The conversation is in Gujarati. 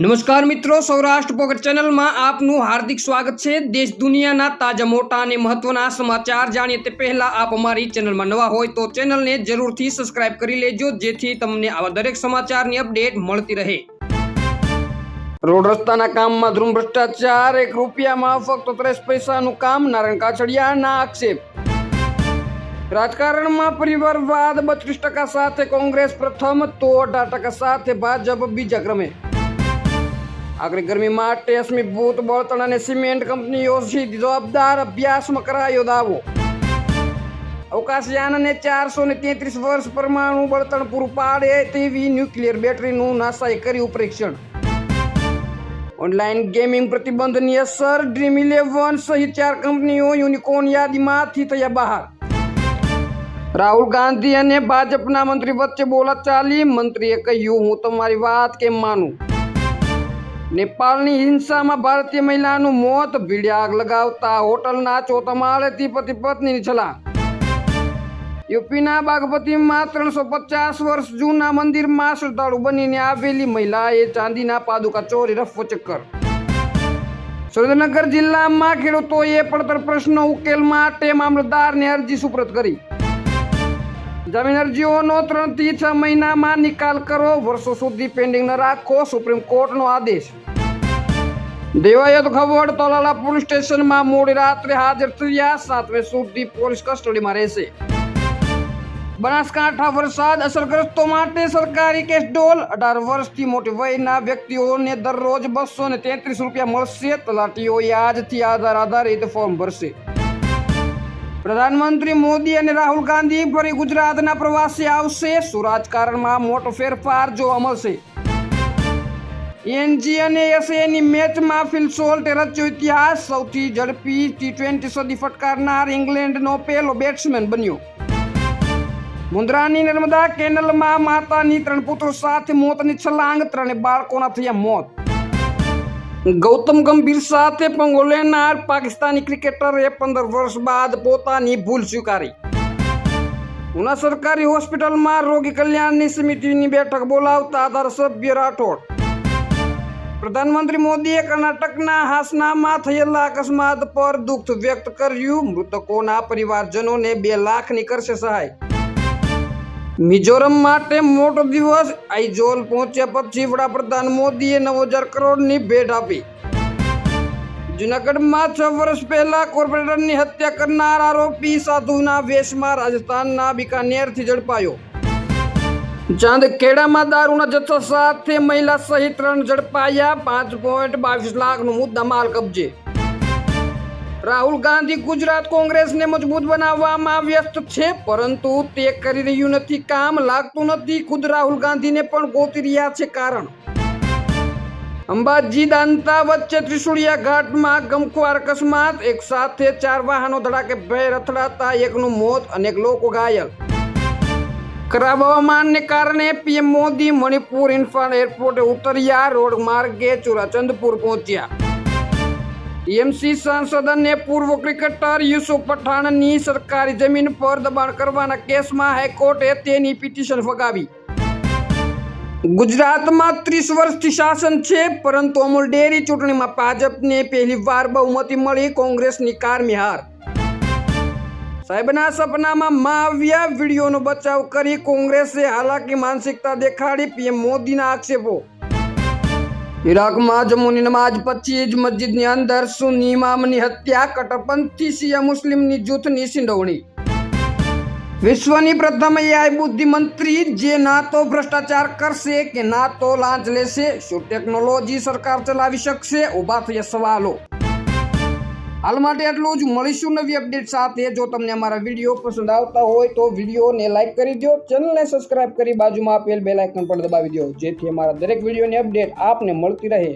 નમસ્કાર મિત્રો, સૌરાષ્ટ્ર પોકેટ ચેનલમાં આપનું હાર્દિક સ્વાગત છે. દેશ દુનિયાના તાજા, મોટા અને મહત્વના સમાચાર જાણીએ તે પહેલા આપ અમારી ચેનલમાં નવા હોય તો ચેનલને જરૂરથી સબસ્ક્રાઇબ કરી લેજો, જેથી તમને આવા દરેક સમાચારની અપડેટ મળતી રહે. રોડ રસ્તાના કામમાં ધ્રુમ ભ્રષ્ટાચાર, એક રૂપિયામાં ફક્ત ત્રેસ પૈસાનું કામ, નારાયણ કાછડિયાના આક્ષેપ. રાજકારણમાં પરિવારવાદ, બત્રીસ ટકા સાથે કોંગ્રેસ પ્રથમ, તો અઢાર સાથે ભાજપ બીજા ક્રમે. આખરી ગરમીમાં માટે ભૂત, બળતણ અને સિમેન્ટ કંપનીઓ જવાબદાર અભ્યાસમાં કરાયો દાવો. અવકાશયાનને ચારસો ને તેત્રીસ વર્ષ પરમાણુ બળતણ પૂરું પાડે તેવી ન્યુક્લિયર બેટરીનું નાસાએ કર્યું પરીક્ષણ. ઓનલાઈન ગેમિંગ પ્રતિબંધની અસર ડ્રીમ ઇલેવન સહિત ચાર કંપનીઓ યુનિકોર્ન યાદીમાંથી થયા બહાર. રાહુલ ગાંધી અને ભાજપના મંત્રી વચ્ચે બોલાચાલી, મંત્રીએ કહ્યું, હું તમારી વાત કેમ માનું? નેપાળની હિંસામાં ભારતીય મહિલાનું મોત, ભીડે આગ લગાવતા હોટલના ચોથા માળેથી પતિ પત્નીની છલા યુપીના બાગપતિમાં ત્રણસો પચાસ વર્ષ જૂના મંદિરમાં શ્રદ્ધાળુ બનીને આવેલી મહિલાએ ચાંદીના પાદુકા ચોરી, રફો ચક્કર. સુરેન્દ્રનગર જિલ્લામાં ખેડૂતોએ પડતર પ્રશ્નો ઉકેલ માટે મામલતદારને અરજી સુપ્રત કરી. જમીન અરજીઓનો ત્રણથી છ મહિનામાં નિકાલ કરો. વર્ષો સુધી પેન્ડિંગ ન રાખો. સુપ્રીમ કોર્ટનો આદેશ. દેવાયત ખબર તલાલા પોલીસ સ્ટેશનમાં મોડી રાત્રે હાજર થયા. સાતમે સુધી પોલીસ કસ્ટડીમાં રહેશે. બનાસકાંઠા વરસાદ અસરગ્રસ્તો માટે સરકારી કેશ ડોલ. અઢાર વર્ષથી મોટી વયના વ્યક્તિઓને દરરોજ બસો ને તેત્રીસ રૂપિયા મળશે. તલાટીઓ આજથી આધાર આધારિત ફોર્મ ભરશે. પ્રધાનમંત્રી મોદી અને રાહુલ ગાંધી ફરી ગુજરાતના પ્રવાસે આવશે. શું રાજકારણમાં મોટો ફેરફાર જોવા મળશે. એનજી અને એસએની મેચમાં ફિલ રચ્યો ઇતિહાસ. સૌથી ઝડપી ટી ટ્વેન્ટી સદી ફટકારનાર ઇંગ્લેન્ડનો પહેલો બેટ્સમેન બન્યો. મુન્દ્રાની નર્મદા કેનલમાં માતાની ત્રણ પુત્રો સાથે મોતની છલાંગ, ત્રણે બાળકોના થયા મોત. ગૌતમ ગંભીર સાથે પંગો લેનાર પાકિસ્તાની ક્રિકેટરે પંદર વર્ષ બાદ પોતાની ભૂલ સ્વીકારી. ઉના સરકારી હોસ્પિટલમાં રોગી કલ્યાણની સમિતિની બેઠક બોલાવતા ધારાસભ્ય રાઠોડ. પ્રધાનમંત્રી મોદીએ કર્ણાટકના હાસનામાં થયેલા અકસ્માત પર દુઃખ વ્યક્ત કર્યું. મૃતકોના પરિવારજનોને બે લાખની કરશે સહાય. મિઝોરમ માટે મોટો દિવસ આઈઝોલ પહોંચ્યા પછી વડાપ્રધાન મોદીએ નવ હજાર કરોડની ભેટ આપી. જુનાગઢમાં છ વર્ષ પહેલા કોર્પોરેટરની હત્યા કરનાર આરોપી સાધુના વેશમાં રાજસ્થાનના બિકાનેરથી ઝડપાયો. ચાંદખેડામાં દારૂના જથ્થા સાથે મહિલા સહિત ત્રણ ઝડપાયા, પાંચ પોઈન્ટ બાવીસ લાખનો મુદ્દા માલ કબજે. રાહુલ ગાંધી ગુજરાત કોંગ્રેસને મજબૂત બનાવવામાં વ્યસ્ત છે, પરંતુ તે કરી રહ્યું નથી, કામ લાગતું નથી. ખુદ રાહુલ ગાંધીને પણ ગોતી રહ્યા છે કારણ. અંબાજી દાંતા વચ્ચે ત્રિશુળિયા ઘાટમાં ગમખુવાર અકસ્માત. એક સાથે ચાર વાહનો ધડાકે ભેર અથડાતા એકનું મોત અનેક લોકો ઘાયલ. ખરાબ હવામાનને કારણે પીએમ મોદી મણિપુર ઇન્ફાન એરપોર્ટે ઉતર્યા. રોડ માર્ગે ચુરાચંદપુર પહોંચ્યા. ટીએમસી સાંસદ અને પૂર્વ ક્રિકેટર યુસુફ પઠાણની સરકારી જમીન પર દબાણ કરવાના કેસમાં હાઈકોર્ટે તેની પિટિશન ફગાવી. ગુજરાતમાં ત્રીસ વર્ષથી શાસન છે, પરંતુ અમૂલ ડેરી ચૂંટણીમાં ભાજપને પહેલી વાર બહુમતી મળી કોંગ્રેસની કારમી હાર સાહેબના સપનામાં માં આવ્યા વિડીયોનો બચાવ કરી કોંગ્રેસે હાલાકી માનસિકતા દેખાડી પીએમ મોદીના આક્ષેપો. ઇરાકમાં જમ્મુની નમાજ પછી જ મસ્જિદની અંદર સુન્ની ઇમામની હત્યા કટ્ટરપંથી શિયા મુસ્લિમની જૂથની સિંડવણી વિશ્વની પ્રથમ એઆઈ બુદ્ધિમંત્રી જે ના તો ભ્રષ્ટાચાર કરશે કે ના તો લાંચ લેશે? શું ટેકનોલોજી સરકાર ચલાવી શકશે? ઊભા થયા સવાલો. હાલ માટે એટલું જ. મળીશું નવી અપડેટ સાથે. જો તમને અમારા વીડિયો પસંદ આવતા હોય તો વિડીયોને લાઇક કરી દો ચેનલને સબસ્ક્રાઇબ કરી બાજુમાં આપેલ બે લાઇકન પણ દબાવી દો જેથી અમારા દરેક વિડીયોની અપડેટ આપને મળતી રહે.